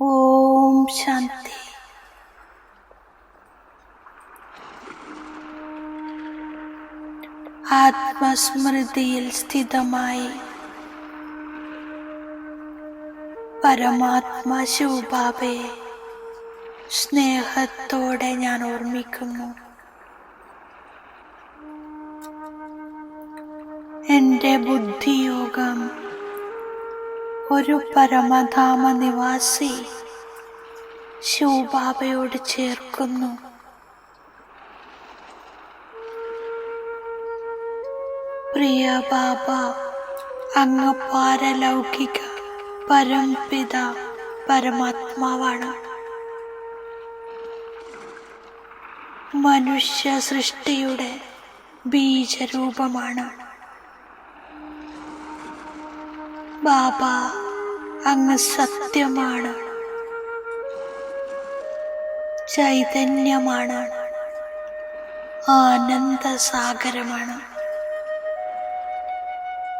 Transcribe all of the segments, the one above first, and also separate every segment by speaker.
Speaker 1: ഓം ശാന്തി. ആത്മസ്മൃതിയിൽ സ്ഥിതമായി പരമാത്മാ ശിവബാബയെ സ്നേഹത്തോടെ ഞാൻ ഓർമ്മിക്കുന്നു. എന്റെ ബുദ്ധിയോഗം ഒരു പരമധാമ നിവാസി ശിവബാബയോട് ചേർക്കുന്നു. പ്രിയ ബാബ അങ്ങ് പാരലൗകിക പരംപിത പരമാത്മാവാണ്. മനുഷ്യ സൃഷ്ടിയുടെ ബീജരൂപമാണ്. ബാബ അങ്ങ് സത്യമാണ്. ചൈതന്യമാണ്. ആനന്ദസാഗരമാണ്.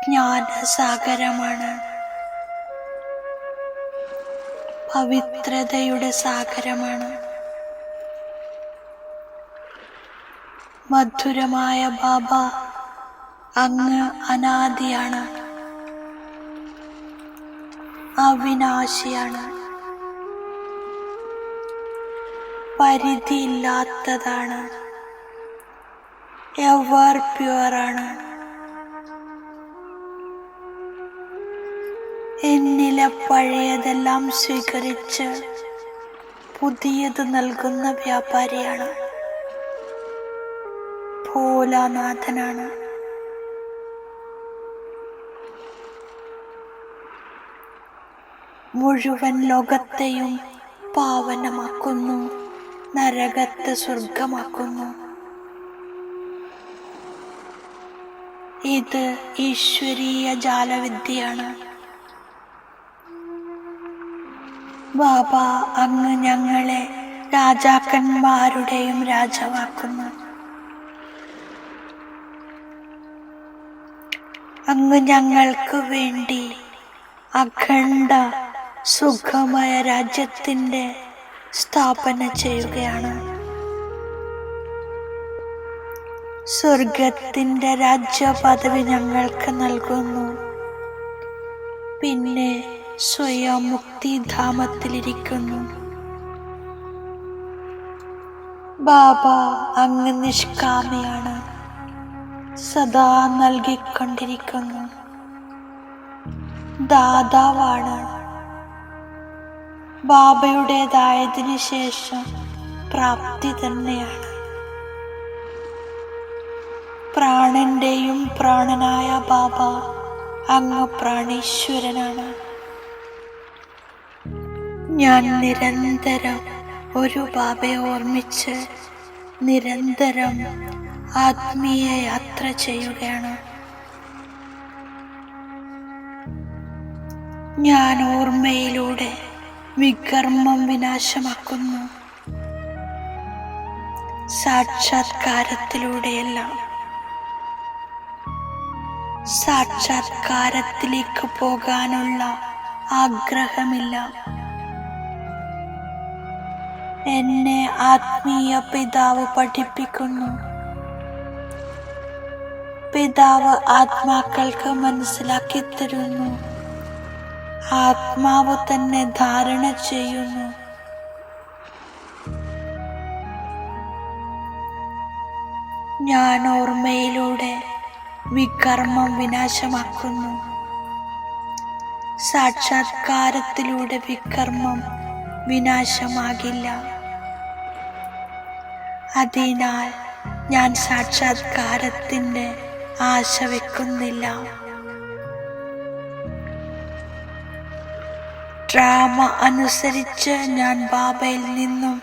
Speaker 1: ജ്ഞാനസാഗരമാണ്. പവിത്രതയുടെ സാഗരമാണ്. മധുരമായ ബാബ അങ്ങ് അനാദിയാണ്. അവിനാശിയാണ്. പരിധിയില്ലാത്തതാണ്. എവർ പ്യുവറാണ്. എന്നിലെ പഴയതെല്ലാം സ്വീകരിച്ച് പുതിയത് നൽകുന്ന വ്യാപാരിയാണ്. ഭോലാനാഥനാണ്. മുഴുവൻ ലോകത്തെയും പാവനമാക്കുന്നു നരകത്തെ സ്വർഗമാക്കുന്നു ഇത് ഈശ്വരീയ ജാലവിദ്യയാണ്. ബാബ അങ്ങ് ഞങ്ങളെ രാജാക്കന്മാരുടെയും രാജാവാക്കുന്നു. അങ്ങ് ഞങ്ങൾക്ക് വേണ്ടി അഖണ്ഡ സുഖമായ രാജ്യത്തിന്റെ സ്ഥാപന ചെയ്യുകയാണ്. സ്വർഗത്തിന്റെ രാജ്യപദവി ഞങ്ങൾക്ക് നൽകുന്നു. പിന്നെ സ്വയം മുക്തിധാമത്തിലിരിക്കുന്നു. ബാബ അങ്ങ് നിഷ്കാമയാണ്. സദാ നൽകിക്കൊണ്ടിരിക്കുന്നു. ദാതാവാണ് ബാബയുടേതായതിനു ശേഷം പ്രാപ്തി തന്നെയാണ്. പ്രാണന്റെയും പ്രാണനായ ബാബ അങ്ങ് പ്രാണീശ്വരനാണ്. ഞാൻ നിരന്തരം ഒരു ബാബയെ ഓർമ്മിച്ച് നിരന്തരം ആത്മീയ യാത്ര ചെയ്യുകയാണ്. ഞാൻ ഓർമ്മയിലൂടെ വികർമ്മം വിനാശമാക്കുന്നു. സാക്ഷാത്കാരത്തിലൂടെയെല്ലാം സാക്ഷാത്കാരത്തിലേക്ക് പോകാനുള്ള ആഗ്രഹമില്ല. എന്നെ ആത്മീയ പിതാവ് പഠിപ്പിക്കുന്നു. പിതാവ് ആത്മാക്കൾക്ക് മനസ്സിലാക്കി തരുന്നു. ആത്മാവ് തന്നെ ധാരണ ചെയ്യുന്നു. ഞാൻ ഓർമ്മയിലൂടെ വികർമ്മം വിനാശമാക്കുന്നു. സാക്ഷാത്കാരത്തിലൂടെ വികർമ്മം വിനാശമാകില്ല. അതിനാൽ ഞാൻ സാക്ഷാത്കാരത്തിന്റെ ആശ വെക്കുന്നില്ല. ഡ്രാമ അനുസരിച്ച് ഞാൻ ബാബയിൽ നിന്നും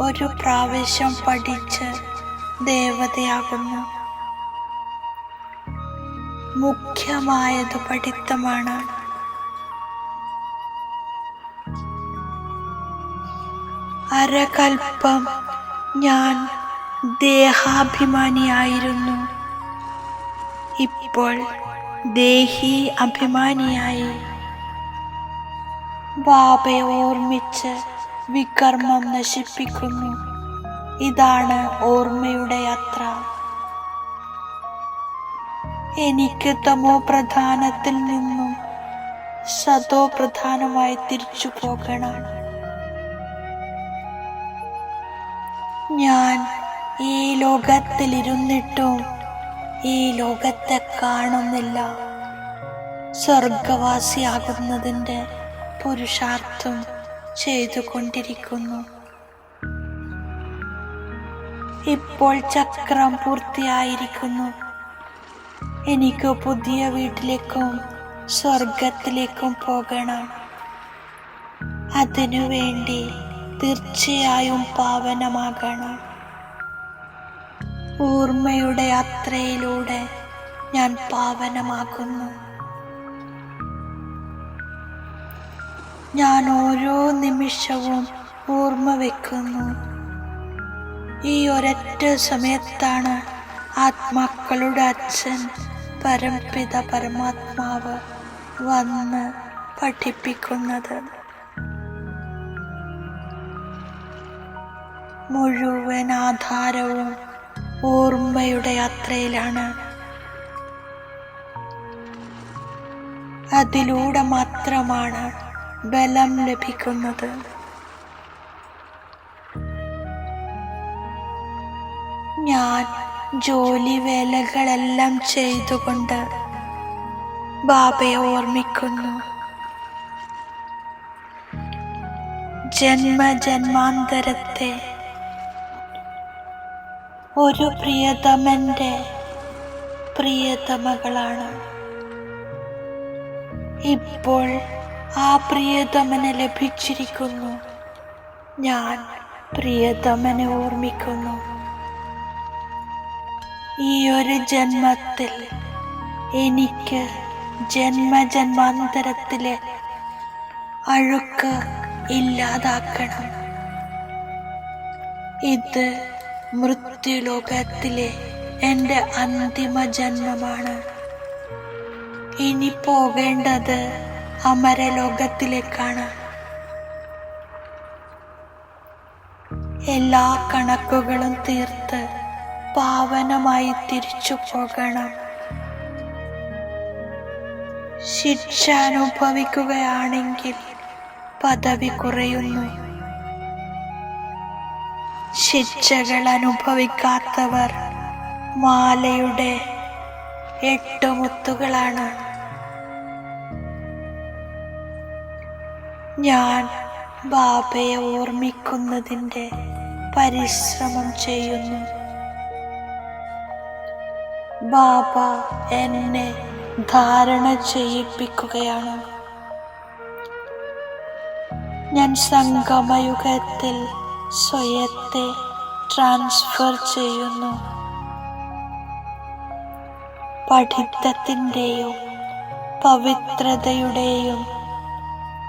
Speaker 1: ഒരു പ്രാവശ്യം പഠിച്ച് ദേവതയാകുന്നു. മുഖ്യമായത് പഠിത്തമാണ്. അരകൽപ്പം ഞാൻ ദേഹാഭിമാനിയായിരുന്നു. ഇപ്പോൾ ദേഹി അഭിമാനിയായി. ബാബയെ ഓർമ്മിച്ച് വികർമ്മം നശിപ്പിക്കുന്നു. ഇതാണ് ഓർമ്മയുടെ യാത്ര. എനിക്ക് തമോ പ്രധാനത്തിൽ നിന്നും സതോ പ്രധാനമായി തിരിച്ചു പോകണം. ഞാൻ ഈ ലോകത്തിലിരുന്നിട്ടും ഈ ലോകത്തെ കാണുന്നില്ല. സ്വർഗവാസിയാകുന്നതിന്റെ പുരുഷാർത്ഥം ചെയ്തുകൊണ്ടിരിക്കുന്നു. ഇപ്പോൾ ചക്രം പൂർത്തിയായിരിക്കുന്നു. എനിക്ക് പുതിയ വീട്ടിലേക്കും സ്വർഗത്തിലേക്കും പോകണം. അതിനു വേണ്ടി തീർച്ചയായും പാവനമാകണം. ഓർമ്മയുടെ യാത്രയിലൂടെ ഞാൻ പാവനമാകുന്നു. ഞാൻ ഓരോ നിമിഷവും ഓർമ്മ വെക്കുന്നു. ഈ ഒരൊറ്റ സമയത്താണ് ആത്മാക്കളുടെ അച്ഛൻ പരംപിത പരമാത്മാവ് വന്ന് പഠിപ്പിക്കുന്നത്. മുഴുവൻ ആധാരവും ഓർമ്മയുടെ യാത്രയിലാണ്. അതിലൂടെ മാത്രമാണ് ബലം ലഭിക്കുന്നത്. ഞാൻ ജോലി വേലകളെല്ലാം ചെയ്തുകൊണ്ട് ബാബയെ ഓർമ്മിക്കുന്നു. ജന്മ ജന്മജന്മാന്തരത്തെ ഒരു പ്രിയതമന്റെ പ്രിയതമകളാണ്. ഇപ്പോൾ ആ പ്രിയതമന് ലഭിച്ചിരിക്കുന്നു. ഞാൻ പ്രിയതമനെ ഓർമ്മിക്കുന്നു. ഈ ഒരു ജന്മത്തിൽ എനിക്ക് ജന്മജന്മാന്തരത്തിലെ അഴുക്ക് ഇല്ലാതാക്കണം. ഇത് മൃത്യുലോകത്തിലെ എന്റെ അന്തിമ ജന്മമാണ്. ഇനി പോകേണ്ടത് അമരലോകത്തിലേക്കാണ്. എല്ലാ കണക്കുകളും തീർത്ത് പാവനമായി തിരിച്ചു പോകണം. ശിക്ഷ അനുഭവിക്കുകയാണെങ്കിൽ പദവി കുറയുന്നു. ശിക്ഷകൾ അനുഭവിക്കാത്തവർ മാലയുടെ എട്ട് മുത്തുകളാണ് ഞാൻ ബാബയെ ഓർമ്മിക്കുന്നതിന്റെ പരിശ്രമം ചെയ്യുന്നു. ബാബ എന്നെ ധാരണ ചെയ്യിപ്പിക്കുകയാണ്. ഞാൻ സംഗമയുഗത്തിൽ സ്വയത്തെ ട്രാൻസ്ഫർ ചെയ്യുന്നു. പഠിത്തത്തിന്റെയും പവിത്രതയുടെയും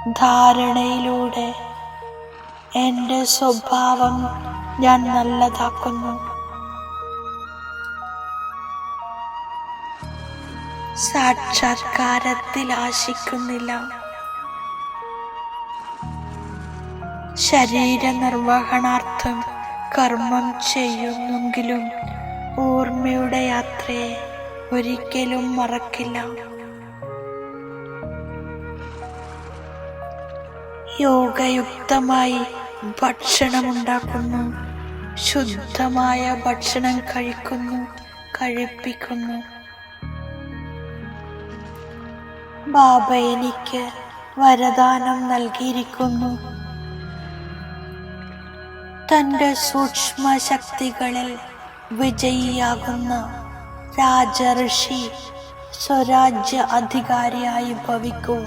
Speaker 1: ധാരണയിലൂടെ എന്റെ സ്വഭാവം ഞാൻ നല്ലതാക്കുന്നു. സാക്ഷാത്കാരത്തിൽ ആശിക്കുന്നില്ല. ശരീര നിർവഹണാർത്ഥം കർമ്മം ചെയ്യുന്നെങ്കിലും ഓർമ്മയുടെ യാത്രയെ ഒരിക്കലും മറക്കില്ല. യോഗയുക്തമായി ഭക്ഷണമുണ്ടാക്കുന്നു. ശുദ്ധമായ ഭക്ഷണം കഴിക്കുന്നു കഴിപ്പിക്കുന്നു. ബാബ എനിക്ക് വരദാനം നൽകിയിരിക്കുന്നു. തന്റെ സൂക്ഷ്മ ശക്തികളിൽ വിജയിയാകുന്ന രാജഋഷി സ്വരാജ്യ അധികാരിയായി ഭവിക്കൂ.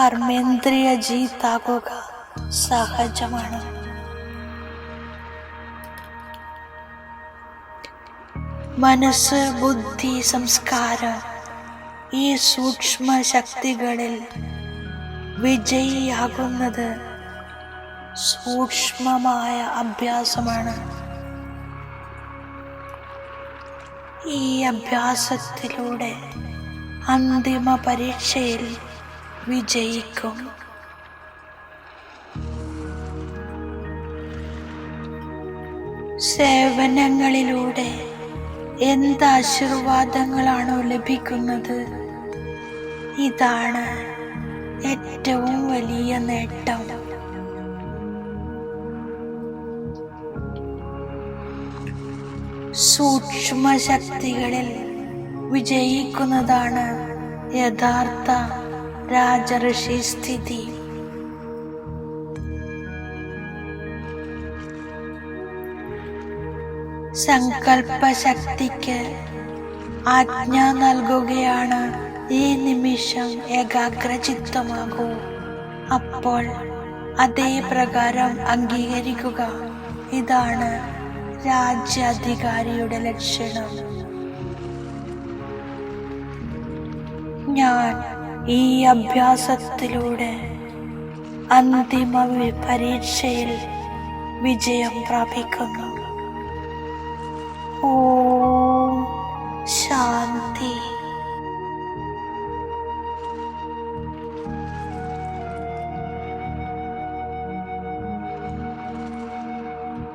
Speaker 1: കർമ്മേന്ദ്രിയ ജീത്താകുക സഹജമാണ് മനസ്സ് ബുദ്ധി സംസ്കാരം ഈ സൂക്ഷ്മ ശക്തികളിൽ വിജയിയാകുന്നത് സൂക്ഷ്മമായ അഭ്യാസമാണ്. ഈ അഭ്യാസത്തിലൂടെ അന്തിമ പരീക്ഷയിൽ വിജയിക്കും. സേവനങ്ങളിലൂടെ എന്ത് ആശീർവാദങ്ങളാണോ ലഭിക്കുന്നത്? ഇതാണ് ഏറ്റവും വലിയ നേട്ടം. സൂക്ഷ്മ ശക്തികളിൽ വിജയിക്കുന്നതാണ് യഥാർത്ഥ രാജഋഷി സ്ഥിതി സങ്കൽപ്പശക്തിക്ക് ആജ്ഞ നൽകുകയാണ് ഈ നിമിഷം ഏകാഗ്രചിത്തമാകൂ. അപ്പോൾ അതേ പ്രകാരം അംഗീകരിക്കുക. ഇതാണ് രാജ്യാധികാരിയുടെ ലക്ഷണം. ഞാൻ ഈ അഭ്യാസത്തിലൂടെ അന്തിമ പരീക്ഷയിൽ വിജയം പ്രാപിക്കുന്നു. ഓ ശാന്തി.